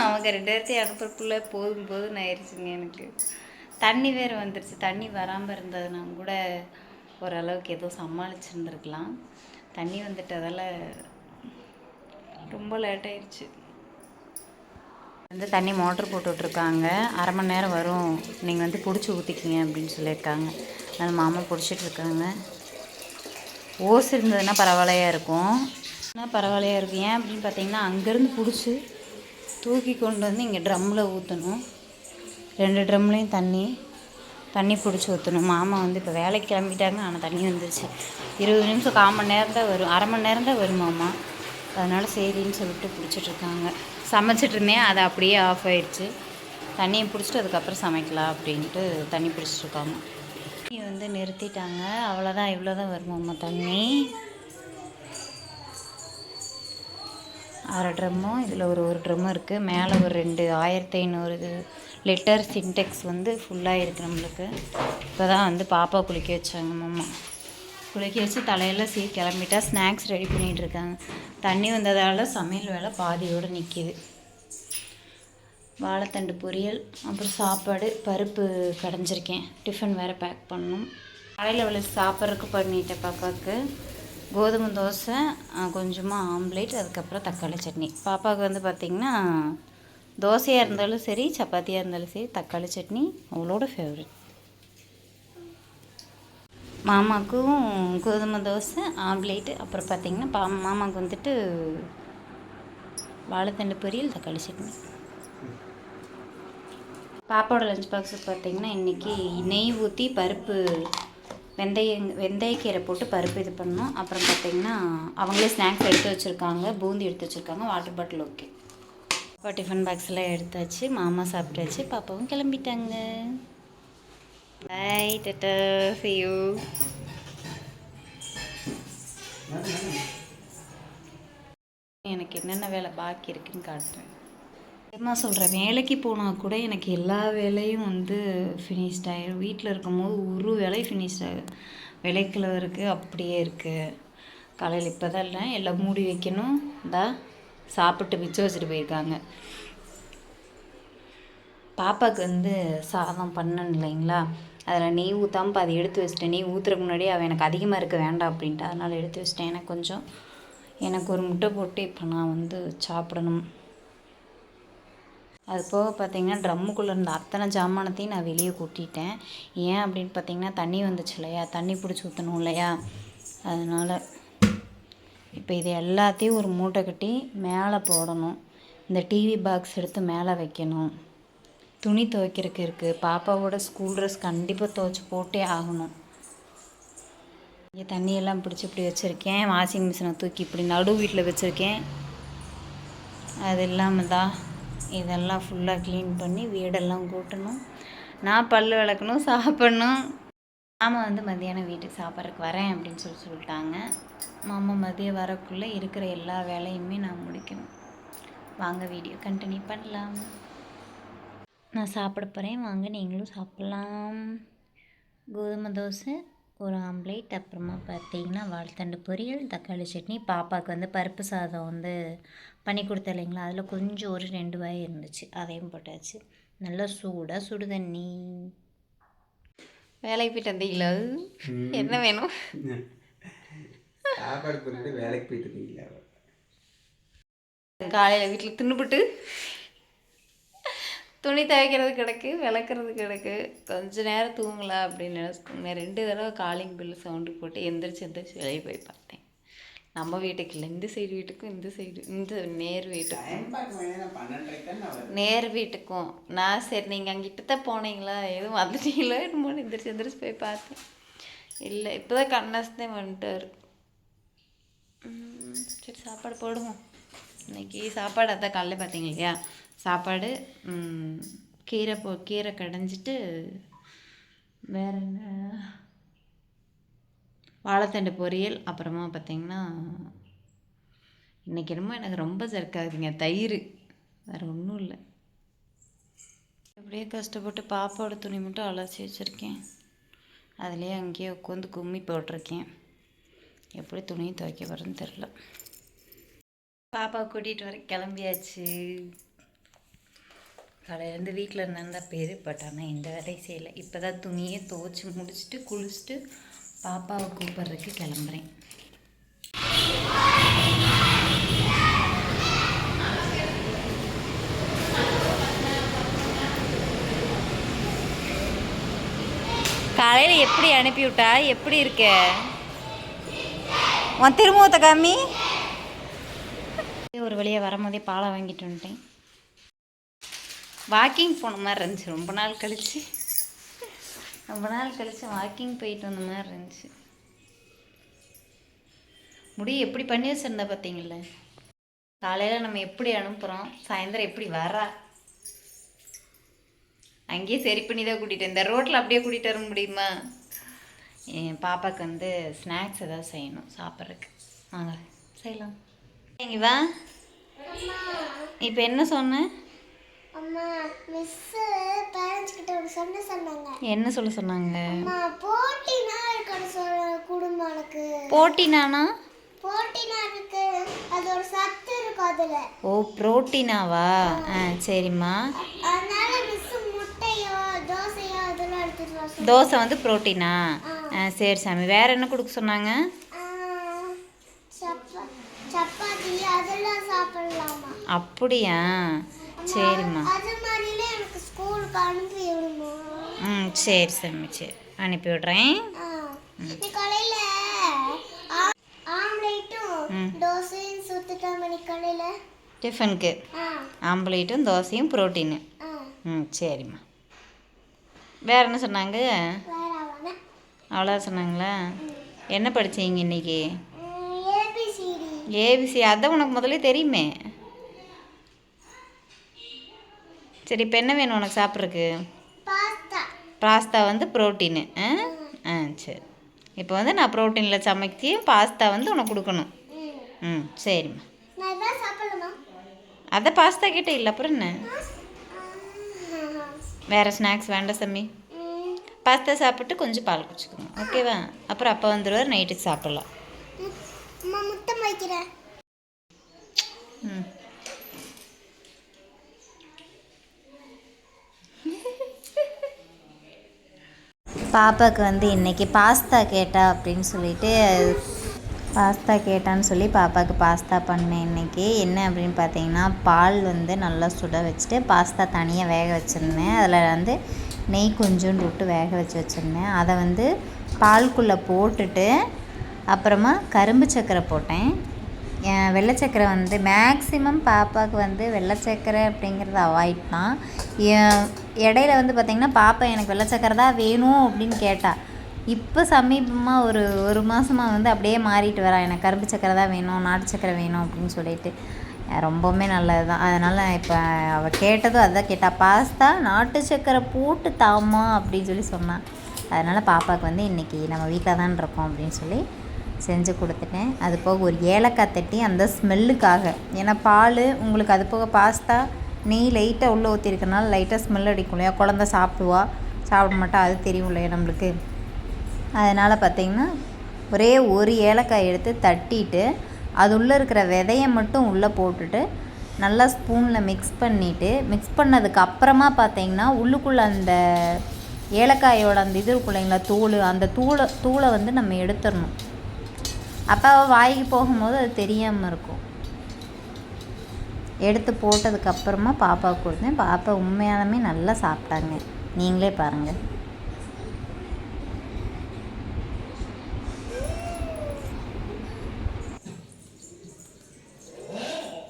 அவங்க ரெண்டு பேர்த்தையும் அனுப்புறதுக்குள்ளே போதும் போதும்னு ஆயிடுச்சுங்க எனக்கு. தண்ணி வேறு வந்துருச்சு. தண்ணி வராமல் இருந்ததுனா கூட ஓரளவுக்கு ஏதோ சமாளிச்சிருந்துருக்கலாம். தண்ணி வந்துட்டதால் ரொம்ப லேட் ஆயிடுச்சு வந்து தண்ணி மோட்ரு போட்டுட்ருக்காங்க அரை மணி நேரம் வரும். நீங்கள் வந்து பிடிச்சி ஊற்றிக்கிங்க அப்படின்னு சொல்லியிருக்காங்க. அதனால் மாமா பிடிச்சிட்டு இருக்காங்க. ஓஸ் இருந்ததுன்னா பரவாயில்லையா இருக்கும்? ஆனால் பரவாயில்லையா இருக்கும். ஏன் அப்படின்னு பார்த்தீங்கன்னா அங்கேருந்து பிடிச்சி தூக்கி கொண்டு வந்து இங்கே ட்ரம்மில் ஊற்றணும் ரெண்டு ட்ரம்லேயும் தண்ணி தண்ணி பிடிச்சி ஊற்றணும் மாமா வந்து இப்போ வேலைக்கு கிளம்பிட்டாங்க ஆனால் தண்ணி வந்துருச்சு. இருபது நிமிஷம் கால் மணி நேரம் தான் வரும். அரை மணி நேரம் தான் வரும் மாமா. அதனால் சரின்னு சொல்லிட்டு பிடிச்சிட்ருக்காங்க சமைச்சிட்ருந்தேன் அது அப்படியே ஆஃப் ஆயிடுச்சு. தண்ணியை பிடிச்சிட்டு அதுக்கப்புறம் சமைக்கலாம் அப்படின்ட்டு தண்ணி பிடிச்சிட்ருக்காங்க தண்ணி வந்து நிறுத்திட்டாங்க. அவ்வளோதான் இவ்வளோ தான் வருமாம்மா தண்ணி. அரை ட்ரம்மும் இதில் ஒரு ஒரு ட்ரம்மும் இருக்குது மேலே ஒரு ரெண்டு ஆயிரத்தி ஐநூறு லிட்டர் சின்டெக்ஸ் வந்து ஃபுல்லாக இருக்குது நம்மளுக்கு. இப்போ தான் வந்து பாப்பா குளிக்க வச்சாங்க மாமா. குளிக்க வச்சு தலையில் சீ கிளம்பிட்டா ஸ்நாக்ஸ் ரெடி பண்ணிகிட்டு இருக்காங்க. தண்ணி வந்ததால் சமையல் வேலை பாதியோடு நிற்கிது வாழைத்தண்டு பொரியல் அப்புறம் சாப்பாடு பருப்பு கடைஞ்சிருக்கேன். டிஃபன் வேறு பேக் பண்ணணும். காலையில் அவளை சாப்பிட்றதுக்கு பண்ணிட்டேன் பாப்பாவுக்கு. கோதுமை தோசை கொஞ்சமாக ஆம்லேட் அதுக்கப்புறம் தக்காளி சட்னி. பாப்பாவுக்கு வந்து பார்த்திங்கன்னா தோசையாக இருந்தாலும் சரி சப்பாத்தியாக இருந்தாலும் சரி தக்காளி சட்னி அவளோட ஃபேவரட் மாமாவுக்கும் கோதுமை தோசை ஆம்லேட்டு அப்புறம் பார்த்திங்கன்னா பா மாமாவுக்கு வந்துட்டு வாழைத்தண்டு பொரியல் தக்காளி சட்னி. பாப்பாவோட லஞ்ச் பாக்ஸு பார்த்திங்கன்னா இன்றைக்கி நெய் ஊற்றி பருப்பு வெந்தய வெந்தயக்கீரை போட்டு பருப்பு இது பண்ணோம். அப்புறம் பார்த்திங்கன்னா அவங்களே ஸ்நாக்ஸ் எடுத்து வச்சுருக்காங்க. பூந்தி எடுத்து வச்சுருக்காங்க. வாட்டர் பாட்டில் ஓகே இப்போ டிஃபன் பாக்ஸ்லாம் எடுத்தாச்சு. மாமா சாப்பிட்டாச்சு. பாப்பாவும் கிளம்பிட்டாங்க. பாய் டட்டா see யூ எனக்கு என்னென்ன வேலை பாக்கி இருக்குன்னு காட்டுறேன். நான் சொல்கிறேன் வேலைக்கு போனால் கூட எனக்கு எல்லா வேலையும் வந்து ஃபினிஷ்ட் ஆகிடும் வீட்டில் இருக்கும்போது ஒரு வேலை ஃபினிஷ்ட் ஆகும் விளைக்கல இருக்குது அப்படியே இருக்குது காலையில் இப்போ தான் இல்லை எல்லாம் மூடி வைக்கணும். இந்தா சாப்பிட்டு மிச்சம் வச்சுட்டு போயிருக்காங்க. பாப்பாவுக்கு வந்து சாதம் பண்ணணும் இல்லைங்களா? அதில் நெய் ஊற்றாமல் அதை எடுத்து வச்சிட்டேன். நெய் ஊற்றுறதுக்கு முன்னாடி அவன் எனக்கு அதிகமாக இருக்க வேண்டாம் அப்படின்ட்டு அதனால் எடுத்து வச்சிட்டேன். எனக்கு கொஞ்சம் எனக்கு ஒரு முட்டை போட்டு இப்போ நான் வந்து சாப்பிடணும். அது போக பார்த்தீங்கன்னா ட்ரம்முக்குள்ளே இருந்த அத்தனை ஜாமானத்தையும் நான் வெளியே கூட்டிட்டேன். ஏன் அப்படின்னு பார்த்தீங்கன்னா தண்ணி வந்துச்சு இல்லையா? தண்ணி பிடிச்சி ஊற்றணும் இல்லையா? அதனால் இப்போ இது எல்லாத்தையும் ஒரு மூட்டை கட்டி மேலே போடணும். இந்த டிவி பாக்ஸ் எடுத்து மேலே வைக்கணும். துணி துவைக்கிறதுக்கு இருக்குது பாப்பாவோட ஸ்கூல் ட்ரெஸ் கண்டிப்பாக துவைச்சி போட்டே ஆகணும். இங்கே தண்ணியெல்லாம் பிடிச்சி இப்படி வச்சுருக்கேன். வாஷிங் மிஷினை தூக்கி இப்படி நடு வீட்டில் வச்சுருக்கேன். அது இல்லாமல் தான் இதெல்லாம் ஃபுல்லாக க்ளீன் பண்ணி வீடெல்லாம் கூட்டணும். நான் பல் விளக்கணும் சாப்பிட்ணும். மாமா வந்து மத்தியானம் வீட்டுக்கு சாப்பிட்றதுக்கு வரேன் அப்படின்னு சொல்லி சொல்லிட்டாங்க. மாமா மதியம் வரக்குள்ளே இருக்கிற எல்லா வேலையுமே நான் முடிக்கணும். வாங்க வீடியோ கண்டினியூ பண்ணலாம். நான் சாப்பிட போகிறேன் வாங்க நீங்களும் சாப்பிட்லாம். கோதுமை தோசை ஒரு ஆம்லேட் அப்புறமா பார்த்தீங்கன்னா வாழைத்தண்டு பொரியல் தக்காளி சட்னி. பாப்பாவுக்கு வந்து பருப்பு சாதம் வந்து பண்ணி கொடுத்தேன் இல்லைங்களா? அதில் கொஞ்சம் ஒரு ரெண்டு வாய் இருந்துச்சு. அதையும் போட்டாச்சு. நல்லா சூடாக சுடு தண்ணி. வேலைக்கு போயிட்டு வந்தீங்களா? என்ன வேணும்? சாப்பாடு பண்ணிட்டு வேலைக்கு போயிட்டு இருந்தீங்களா காலையில் வீட்டில் தின்னுபிட்டு துணி துவைக்கிறது கிடக்கு விளக்குறது கிடக்கு. கொஞ்ச நேரம் தூங்கலாம் அப்படின்னு நினச்சிக்கோங்க ரெண்டு தடவை காலிங் பில் சவுண்டு போட்டு எந்திரிச்சு எந்திரிச்சு வெளியே போய் பார்த்தேன். நம்ம வீட்டுக்கு இல்லை இந்த சைடு வீட்டுக்கும் இந்த சைடு இந்த நேர் வீட்டுக்கும். நேர் வீட்டுக்கும். நான் சரி நீங்கள் அங்கிட்ட தான் போனீங்களா? எதுவும் வந்துட்டீங்களோ? என்னமோ எந்திரிச்சு எந்திரிச்சு போய் பார்த்தேன். இல்லை இப்போ தான் கண்ணாசத்தே வந்துட்டார் சரி சாப்பாடு போடுவோம். இன்னைக்கு சாப்பாடு அதான் காலைல பார்த்தீங்க இல்லையா? சாப்பாடு கீரை போ கீரை கடைஞ்சிட்டு வேற என்ன? வாழைத்தண்டு பொரியல் அப்புறமா பார்த்திங்கன்னா இன்றைக்கி என்னமோ எனக்கு ரொம்ப ஜர்க்காகுதுங்க தயிர். வேறு ஒன்றும் இல்லை. அப்படியே கஷ்டப்பட்டு பாப்பாவோட துணி மட்டும் அலசி வச்சுருக்கேன். அதுலேயே அங்கேயே உட்காந்து கும்மி போட்டிருக்கேன். எப்படி துணியை துவைக்க வரேன்னு தெரில பாப்பா கூட்டிகிட்டு வர கிளம்பியாச்சு. காலையிலேருந்து வீட்டில் இருந்தால் பேர் பட் ஆனால் இந்த வேலையும் செய்யலை. இப்போ தான் துணியே துவைச்சி முடிச்சுட்டு குளிச்சுட்டு பாப்பாவை கூப்பிட்றதுக்கு கிளம்புறேன். காலையில் எப்படி அனுப்பிவிட்டா? எப்படி இருக்க? உன் திருமுகத்தை காமி. ஒரு வழியாக வரும்போதே பாலை வாங்கிட்டு வந்துட்டேன். வாக்கிங் போன மாதிரி இருந்துச்சு. ரொம்ப நாள் கழிச்சு. ரொம்ப நாள் கழிச்சு வாக்கிங் போயிட்டு வந்த மாதிரி இருந்துச்சு. முடி எப்படி பண்ணி வச்சிருந்தா பார்த்தீங்கள. காலையில் நம்ம எப்படி அனுப்புகிறோம் சாயந்தரம் எப்படி வரா? அங்கேயே சரி பண்ணி தான் கூட்டிகிட்டு இந்த ரோட்டில் அப்படியே கூட்டிகிட்டு வர முடியுமா? என் பாப்பாவுக்கு வந்து ஸ்நாக்ஸ் ஏதாவது செய்யணும் சாப்பிட்றதுக்கு. வாங்க செய்யலாம். இங்க வா. இப்போ என்ன சொன்ன? அம்மா மிஸ் பேரண்ட்ஸ் கிட்ட ஒரு சொன்ன சொன்னாங்க. என்ன சொல்ல சொன்னாங்க? அம்மா போட்டினா இருக்கணும் சொல்ல குடும்பம் போட்டினானா? போட்டினா இருக்கு. அது ஒரு சத்து இருக்கும் அதுல. ஓ புரோட்டீனாவா? ஆ சரிம்மா. அதனால மிஸ் முட்டையோ தோசையோ அதெல்லாம் எடுத்துட்டு வர சொன்னாங்க. தோசை வந்து புரோட்டீனா? ஆ சரி சாமி. வேற என்ன கொடுக்க சொன்னாங்க? ஆ, சப்பா சப்பாத்தி அதெல்லாம் சாப்பிடலாமா? அப்படியா? சரிம்மா. அது மாதிரில எனக்கு ஸ்கூலுக்கு அனுப்பி விடுமா? ம் சரி சாமி சரி. அனுப்பி விடுறேன். காலையில ஆம்லேட்டும். தோசையும் காலையில. டிஃபனுக்கு. ஆ. ஆம்லேட்டும் தோசையும் புரோட்டீனு. ம் சரிம்மா. வேற என்ன சொன்னாங்க? அவ்வளோ சொன்னாங்களா? என்ன படிச்சீங்க இன்னைக்கு? ஏபிசிடி ஏபிசி அதான் உனக்கு முதல்ல தெரியுமே. சரி இப்போ என்ன வேணும் உனக்கு சாப்பிட்றதுக்கு? பாஸ்தா. வந்து ப்ரோட்டீனு. ஆ? ஆ சரி. இப்போ வந்து நான் ப்ரோட்டீனில் சமைச்சி பாஸ்தா வந்து உனக்கு கொடுக்கணும். ம். சரிம்மா. அதை பாஸ்தா கிட்ட இல்லை அப்புறம் என்ன? வேறு ஸ்நாக்ஸ் வேண்டாம் சாமி ம். பாஸ்தா சாப்பிட்டு கொஞ்சம் பால் குடிச்சுக்கோங்க ஓகேவா? அப்புறம் அப்பா வந்துடுவார் நைட்டுக்கு சாப்பிடலாம். ம். அம்மா முத்தம் வைக்கிறேன் ம் பாப்பாவுக்கு வந்து இன்றைக்கி பாஸ்தா கேட்டா அப்படின்னு சொல்லிட்டு பாஸ்தா கேட்டான்னு சொல்லி பாப்பாவுக்கு பாஸ்தா பண்ணேன் இன்றைக்கி என்ன அப்படின்னு பார்த்தீங்கன்னா பால் வந்து நல்லா சுட வச்சுட்டு பாஸ்தா தனியாக வேக வச்சுருந்தேன். அதில் வந்து நெய் கொஞ்சோண்டு விட்டு வேக வச்சு வச்சுருந்தேன். அதை வந்து பால்குள்ளே போட்டுட்டு அப்புறமா கரும்பு சக்கரை போட்டேன். என் வெள்ளை சக்கரை வந்து மேக்ஸிமம் பாப்பாவுக்கு வந்து வெள்ளை சக்கரை அப்படிங்கிறது அவாய்ட் தான் எ- இடையில வந்து பார்த்திங்கன்னா பாப்பா எனக்கு வெள்ளை சக்கரை தான் வேணும் அப்படின்னு கேட்டா இப்போ சமீபமாக ஒரு ஒரு மாதமாக வந்து அப்படியே மாறிட்டு வரா. எனக்கு கரும்பு சக்கரை தான் வேணும் நாட்டு சக்கரை வேணும் அப்படின்னு சொல்லிட்டு. ரொம்பவுமே நல்லது தான் அதனால் இப்போ அவள் கேட்டதும் அதுதான் கேட்டாள் பாஸ்தா நாட்டு சக்கரை போட்டு தாமா அப்படின்னு சொல்லி சொன்னான் அதனால் பாப்பாவுக்கு வந்து இன்றைக்கி நம்ம வீட்டில் தான் இருக்கோம் அப்படின்னு சொல்லி செஞ்சு கொடுத்துட்டேன். அது போக ஒரு ஏலக்காய் தட்டி அந்த ஸ்மெல்லுக்காக. ஏன்னா பால் உங்களுக்கு அது போக பாஸ்தா நெய் லைட்டாக உள்ளே ஊற்றிருக்கனால லைட்டாக ஸ்மெல் அடிக்கும் இல்லையா? குழந்த சாப்பிடுவா சாப்பிட மாட்டா அது தெரியும் இல்லையா நம்மளுக்கு? அதனால் பார்த்தீங்கன்னா ஒரே ஒரு ஏலக்காய் எடுத்து தட்டிட்டு அது உள்ளே இருக்கிற விதையை மட்டும் உள்ளே போட்டுட்டு நல்லா ஸ்பூனில் மிக்ஸ் பண்ணிவிட்டு மிக்ஸ் பண்ணதுக்கு அப்புறமா பார்த்தீங்கன்னா உள்ளுக்குள்ளே அந்த ஏலக்காயோட அந்த இது இருக்கும் இல்லைங்களா தூள் அந்த தூளை தூளை வந்து நம்ம எடுத்துடணும். அப்போ வாய்க்கு போகும்போது அது தெரியாமல் இருக்கும். எடுத்து போட்டதுக்கு அப்புறமா பாப்பாவுக்கு கொடுத்தேன். பாப்பா உண்மையாலுமே நல்லா சாப்பிட்டாங்க. நீங்களே பாருங்கள்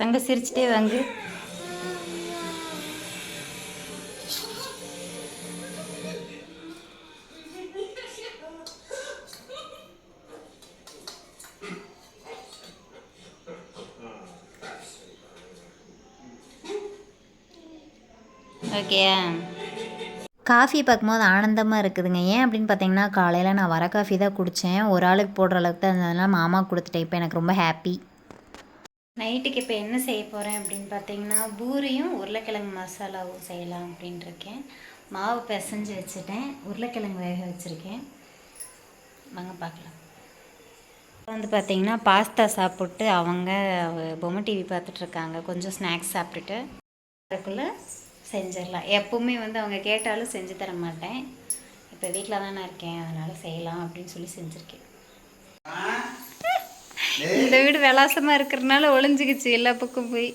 தங்க சிரிச்சிட்டே வாங்க. ஓகேயா காஃபி பார்க்கும்போது ஆனந்தமாக இருக்குதுங்க. ஏன் அப்படின்னு பார்த்தீங்கன்னா காலையில் நான் வர காஃபி தான் குடித்தேன் ஒரு ஆளுக்கு போடுற அளவுக்கு தான் இருந்ததுனால மாமா கொடுத்துட்டேன். இப்போ எனக்கு ரொம்ப ஹாப்பி நைட்டுக்கு இப்போ என்ன செய்ய போகிறேன் அப்படின்னு பார்த்தீங்கன்னா பூரியும் உருளைக்கிழங்கு மசாலாவும் செய்யலாம் அப்படின்ட்டு இருக்கேன். மாவு பிசைஞ்சு வச்சுட்டேன். உருளைக்கிழங்கு வேக வச்சுருக்கேன். வாங்க பார்க்கலாம். வந்து பார்த்தீங்கன்னா பாஸ்தா சாப்பிட்டு அவங்க பொம்மை டிவி பார்த்துட்ருக்காங்க கொஞ்சம் ஸ்நாக்ஸ் சாப்பிட்டுட்டு அதுக்குள்ளே செஞ்சிடலாம். எப்பவுமே வந்து அவங்க கேட்டாலும் செஞ்சு தர மாட்டேன். இப்போ வீட்டில் தானே இருக்கேன். அதனால் செய்யலாம் அப்படின்னு சொல்லி செஞ்சுருக்கேன். இந்த வீடு விலாசமாக இருக்கிறதுனால ஒளிஞ்சுக்கிச்சு எல்லா பக்கம் போய்.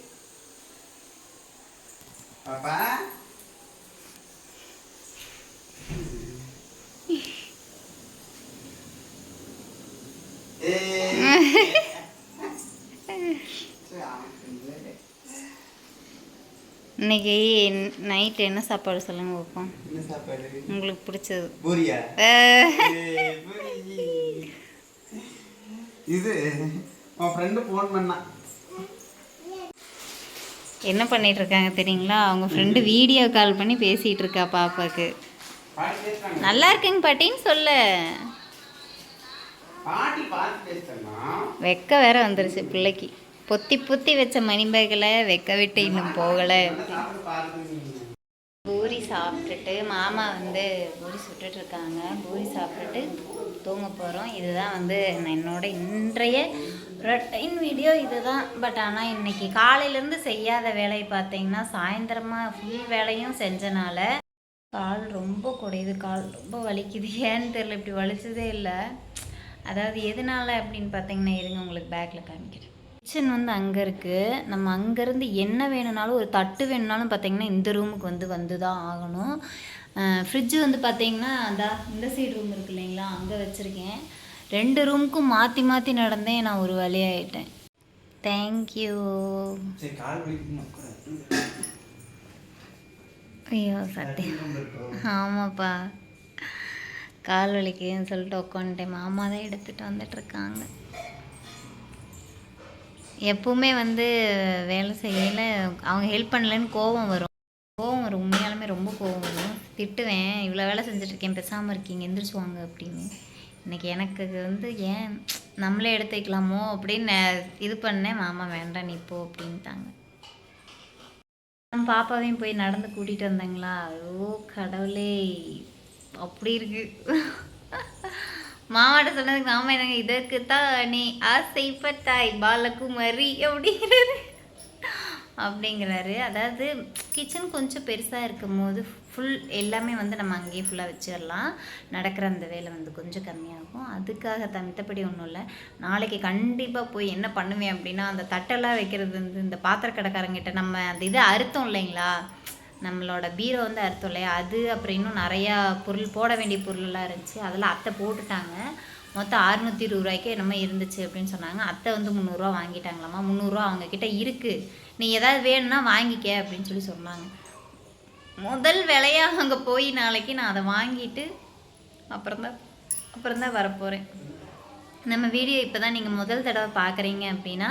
பாப்பா. இன்னைக்கு நைட் என்ன சாப்பாடு சொல்லுங்க வைப்போம் உங்களுக்கு பிடிச்சது. இது என்ன பண்ணிட்டு இருக்காங்க தெரியுங்களா? அவங்க ஃப்ரெண்டு வீடியோ கால் பண்ணி பேசிட்டு இருக்கா பாப்பாக்கு. நல்லா இருக்குங்க பாட்டின்னு சொல்ல. வெக்க வேற வந்துருச்சு பிள்ளைக்கு. பொத்தி பொத்தி வச்ச மணி வைக்க வெக்க விட்டு இன்னும் போகலை. பூரி சாப்பிட்டுட்டு மாமா வந்து பூரி சுட்டுட்டு இருக்காங்க. பூரி சாப்பிட்டுட்டு தூங்க போகிறோம் இதுதான் வந்து நான் என்னோட இன்றைய ரொட்டைன் வீடியோ இதுதான். பட் ஆனால் இன்னைக்கு காலையிலேருந்து செய்யாத வேலையை பார்த்தீங்கன்னா சாயந்தரமாக ஃபுல் வேலையும் செஞ்சனால கால் ரொம்ப குடையுது. கால் ரொம்ப வலிக்குது. ஏன்னு தெரியல. இப்படி வலிச்சதே இல்லை. அதாவது எதனால அப்படின்னு பார்த்தீங்கன்னா இருங்க உங்களுக்கு பேக்கில் காமிக்கிறேன். கிச்சன் வந்து அங்கே இருக்குது நம்ம அங்கேருந்து என்ன வேணும்னாலும் ஒரு தட்டு வேணும்னாலும் பார்த்தீங்கன்னா இந்த ரூமுக்கு வந்து வந்து தான் ஆகணும் ஃப்ரிட்ஜு வந்து பார்த்தீங்கன்னா அந்த இந்த சைடு ரூம் இருக்கு இல்லைங்களா? அங்கே வச்சுருக்கேன். ரெண்டு ரூமுக்கும் மாற்றி மாற்றி நடந்தேன் நான் ஒரு வழியாயிட்டேன் தேங்க்யூ ஐயோ சத்தியம் ஆமாப்பா. கால் வலிக்குதுன்னு சொல்லிட்டு உட்காந்துட்டேன். மாமா தான் எடுத்துகிட்டு வந்துட்டுருக்காங்க எப்பவுமே வந்து வேலை செய்யல. அவங்க ஹெல்ப் பண்ணலன்னு கோவம் வரும். கோவம் வரும். உண்மையாலுமே ரொம்ப கோவம் வரும். திட்டுவேன். இவ்வளோ வேலை செஞ்சுட்ருக்கேன் பேசாமல் இருக்கீங்க. எந்திரிச்சுவாங்க அப்படின்னு. இன்னைக்கு எனக்கு வந்து ஏன் நம்மளே எடுத்து வைக்கலாமோ அப்படின்னு இது பண்ணேன். மாமா வேண்டாம் நீ போ அப்படின்ட்டாங்க. பாப்பாவையும் போய் நடந்து கூட்டிகிட்டு வந்தாங்களா? ஓ கடவுளே. அப்படி இருக்கு. மாமாட்ட சொன்னதுக்கு மாமா என்னங்க இதற்கு தான் நீ ஆசைப்பட்டாய் பாலகுமாரி அப்படிங்கிறாரு. அப்படிங்கிறாரு. அதாவது கிச்சன் கொஞ்சம் பெருசாக இருக்கும் போது ஃபுல் எல்லாமே வந்து நம்ம அங்கேயே ஃபுல்லாக வச்சிடலாம். நடக்கிற அந்த வேலை வந்து கொஞ்சம் கம்மியாகும். அதுக்காக தான் மித்தபடி ஒன்றும் இல்லை. நாளைக்கு கண்டிப்பாக போய் என்ன பண்ணுவேன் அப்படின்னா அந்த தட்டெல்லாம் வைக்கிறது வந்து இந்த பாத்திர கடைக்காரங்கிட்ட நம்ம அந்த இது அறுத்தோம் இல்லைங்களா? நம்மளோட பீரோ வந்து அறுத்தோம் இல்லையா? அது அப்புறம் இன்னும் நிறையா பொருள் போட வேண்டிய பொருளெல்லாம் இருந்துச்சு. அதெல்லாம் அத்தை போட்டுட்டாங்க. மொத்தம் அறுநூற்றி இருபது ரூபாய்க்கு என்னமோ இருந்துச்சு அப்படின்னு சொன்னாங்க. அத்தை வந்து முந்நூறுரூவா வாங்கிட்டாங்களாம்மா. முந்நூறுரூவா அவங்க கிட்ட இருக்குது நீ ஏதாவது வேணும்னா வாங்கிக்க அப்படின்னு சொல்லி சொன்னாங்க. முதல் விலையாக அங்கே போய் நாளைக்கு நான் அதை வாங்கிட்டு அப்புறம்தான் அப்புறம்தான் வரப்போகிறேன் நம்ம வீடியோ இப்போ தான் நீங்கள் முதல் தடவை பார்க்குறீங்க அப்படின்னா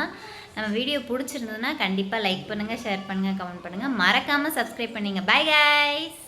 நம்ம வீடியோ பிடிச்சிருந்ததுன்னா கண்டிப்பாக லைக் பண்ணுங்கள் ஷேர் பண்ணுங்கள் கமெண்ட் பண்ணுங்கள் மறக்காமல் சப்ஸ்கிரைப் பண்ணிங்க. Bye guys.